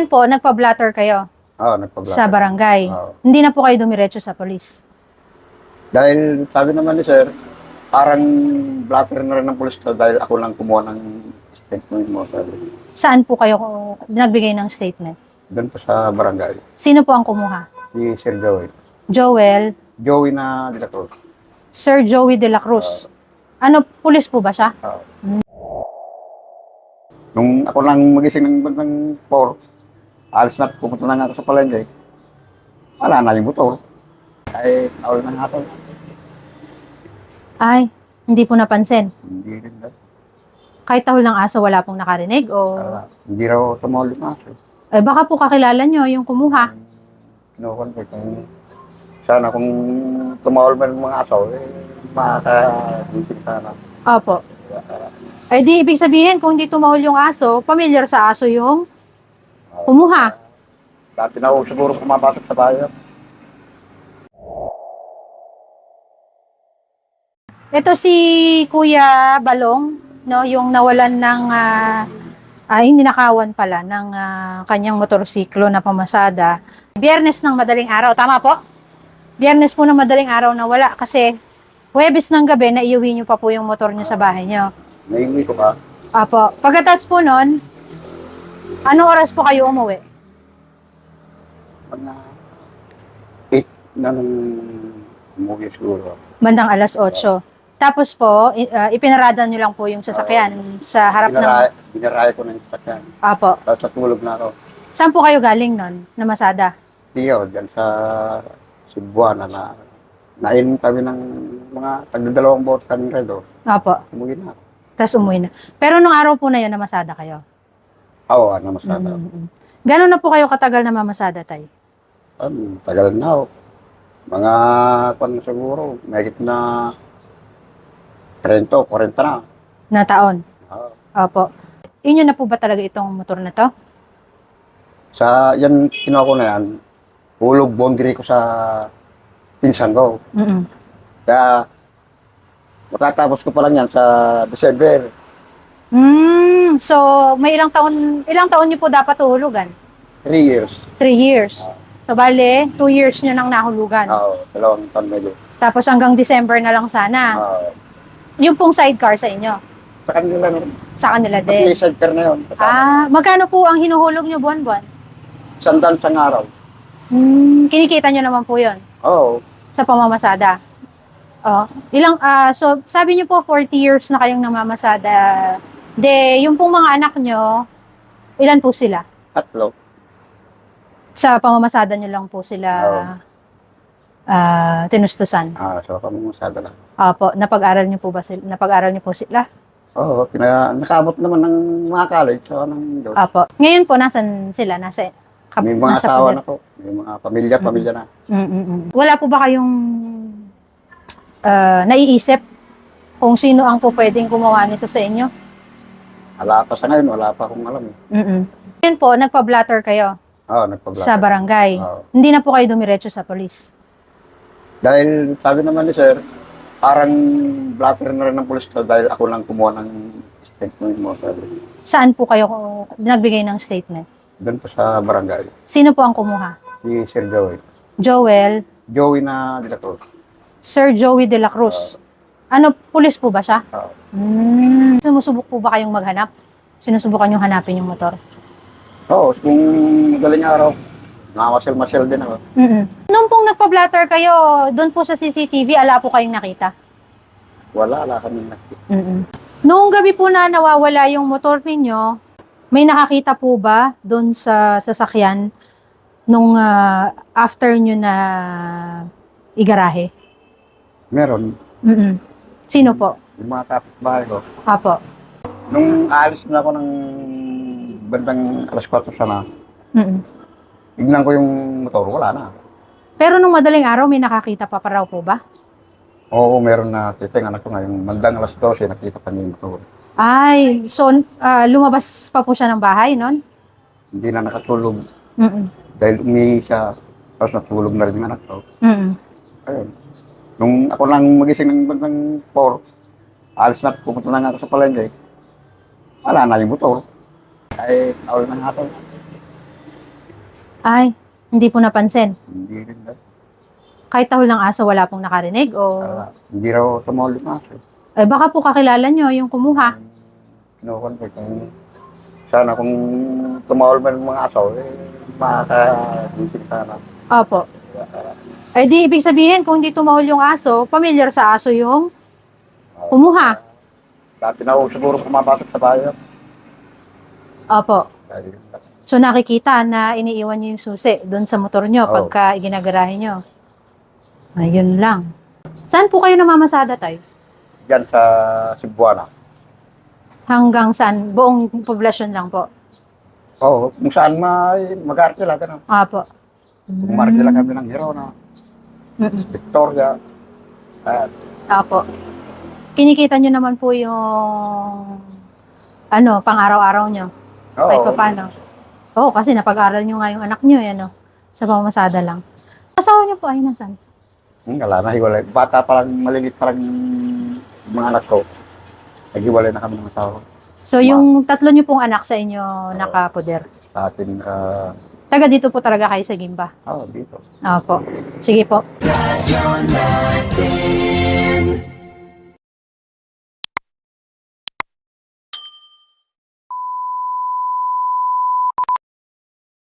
Ngayon po, nagpa-blatter kayo Oo, nagpablatter. sa barangay. Oo. Hindi na po kayo dumiretso sa polis. Dahil sabi naman ni sir, parang blatter na rin ng pulis to dahil ako lang kumuha ng statement mo. Sabi. Saan po kayo nagbigay ng statement? Doon pa sa barangay. Sino po ang kumuha? Si Sir Joey. Joel, Joey na dila ko. Sir Joey de la Cruz. Ano, pulis po ba siya? Nung ako lang magising ng bandang 4, alis na pumunta na nga ako sa palengke. Wala na yung motor. Ay, naul na nga ako. Ay, hindi po napansin. Hindi rin daw. Kahit tahol ng aso, wala pong nakarinig o... Wala. Hindi raw tumawal yung aso. Eh, baka po kakilala nyo yung kumuha. Kinukuhan ko kung sana kung tumawal man yung mga aso, eh, makaka-isip sana. Opo. Eh di, ibig sabihin, kung hindi tumahol yung aso, familiar sa aso yung kumuha. Dati na ako siguro pumapasok sa bayan. Ito si Kuya Balong, no, yung nawalan ng ah, ay ninakawan pala ng ah, kanyang motorsiklo na pamasada. Biyernes ng madaling araw, tama po? Biyernes po ng madaling araw na wala kasi Huwebes ng gabi na iuwi niyo pa po yung motor niyo sa bahay niyo. Naiuwi ko pa. Apo. Pagkatas po nun, anong oras po kayo umuwi? Mga 8 na nung umuwi siguro. Bandang alas 8. Tapos po, i- ah, ipinarada niyo lang po yung sasakyan sa harap ng... Binaray, binaray ko na yung sakyan. Apo. Tapos natulog na ako. Saan po kayo galing nun, na Masada? Tiyo, dyan sa Cebuana na nainom kami ng mga tagdadalawang bot kami redo. Apo. Umuwi na ako. Tapos umuwi na. Pero nung araw po na yun, namasada kayo. Oo, ano masada. Mm-mm. Gano'n na po kayo katagal na mamasada, tay? Um, tagal na ako. Mga, kung siguro, mahigit na 30, 40 na. Na taon? Oo. Opo. Inyo na po ba talaga itong motor na to? Sa, yan, kinuha ko na yan, hulog boundary ko sa pinsan ko. Mm-mm. Kaya, matatapos ko pa lang yan sa December. Mm, so, may ilang taon, ilang taon niyo po dapat uhulugan? 3 years. Three years. So, bale, two years niyo nang nahulugan. Oo, dalawang taon medyo. Tapos hanggang December na lang sana. Oo. Yung pong sidecar sa inyo. sa kanila nun, Sa kanila din. may sidecar na yun. Ah, magkano po ang hinuhulog niyo buwan-buwan? Sandan sa araw. Hmm, kinikita niyo naman po yon Oo. sa pamamasada. Oh, ilang ah so sabi niyo po 40 years na kayong namamasada. De, yung pong mga anak niyo, ilan po sila? Tatlo. Sa pamamasada niyo lang po sila Oo. ah tinustusan. Ah, so kami masada lang. Opo, napag-aral niyo po ba sila? Napag-aral niyo po sila? Oo, pina, nakaabot naman ng mga college. So, ng Diyos. Opo. Ngayon po nasan sila? Nasa kap- May mga asawa na po. May mga pamilya, pamilya na. Mm-mm-mm. Wala po ba kayong ah, naiisip kung sino ang po pwedeng gumawa nito sa inyo? Wala pa sa ngayon, wala pa akong alam. eh. Mm-mm. Yun po, nagpa-blatter kayo Oo, nagpablatter. sa barangay. Oo. Hindi na po kayo dumiretso sa polis. Dahil sabi naman ni sir, parang blatter na rin ng pulis to dahil ako lang kumuha ng statement mo. Sabi. Saan po kayo nagbigay ng statement? Doon pa sa barangay. Sino po ang kumuha? Si Sir Joey. Joel, Joey na dila ko. Sir Joey de la Cruz. Ano, pulis po ba siya? Oo. Hmm. Sumusubok po ba kayong maghanap? Sinusubukan yung hanapin yung motor? Oo, kung galing araw, nakamasyal-masyal din ako. Mm Nung pong nagpa-blatter kayo, doon po sa CCTV, ala po kayong nakita? Wala, wala kami nakikita. mm Noong gabi po na nawawala yung motor ninyo, may nakakita po ba doon sa sasakyan nung ah, after nyo na igarahe? Meron, mm Sino po? yung mga kapitbahay ko. Apo. Nung alis na ako ng bandang alas 4 sana, mm tignan ko yung motor, wala na. Pero nung madaling araw, may nakakita pa pa raw po ba? Oo, meron na kita yung anak ko ngayon. Bandang alas 12, nakita pa niya yung motor. Ay, so ah, lumabas pa po siya ng bahay noon? Hindi na nakatulog mm dahil umihi siya. Tapos natulog na rin yung anak ko. mm Ayun. Nung ako lang magising ng bandang 4, alis na, pupunta na nga ako sa palengke. Wala na yung motor. Ay, tawal na nga ako. Ay, hindi po napansin. Hindi rin daw. Kahit tahol ng aso, wala pong nakarinig o... Ah, hindi raw tumawal yung aso. Eh, baka po kakilala nyo yung kumuha. Kinukuha ko kung sana kung tumawal man yung mga aso, eh, makaka-gising sana. Opo. Eh di, ibig sabihin, kung hindi tumahol yung aso, familiar sa aso yung kumuha. Dati na ako siguro pumapasok sa bayan. Opo. So nakikita na iniiwan nyo yung susi doon sa motor nyo Oo. pagka iginagarahe nyo. Ayun lang. Saan po kayo namamasada tayo? Diyan sa Cebuana. Hanggang saan? Buong poblasyon lang po. Oo, kung saan may mag-arkila, gano'n. Apo. Kung markila kami ng Hirona, Mm-mm. Victoria, at Apo. Kinikita nyo naman po yung ano, pang-araw-araw nyo. Kahit oo, pa paano. Oo, kasi napag-aral nyo nga yung anak nyo, yan o. Sa pamamasada lang. Asawa nyo po ay nasan? hmm, wala na, hiwalay. Bata pa lang, malilit pa lang mga anak ko. Naghiwalay na kami ng tao So, yung tatlo nyo pong anak sa inyo nakapoder. sa atin. ah, Taga dito po talaga kayo sa Gimba. oh, dito. Opo. Sige po. Radyo natin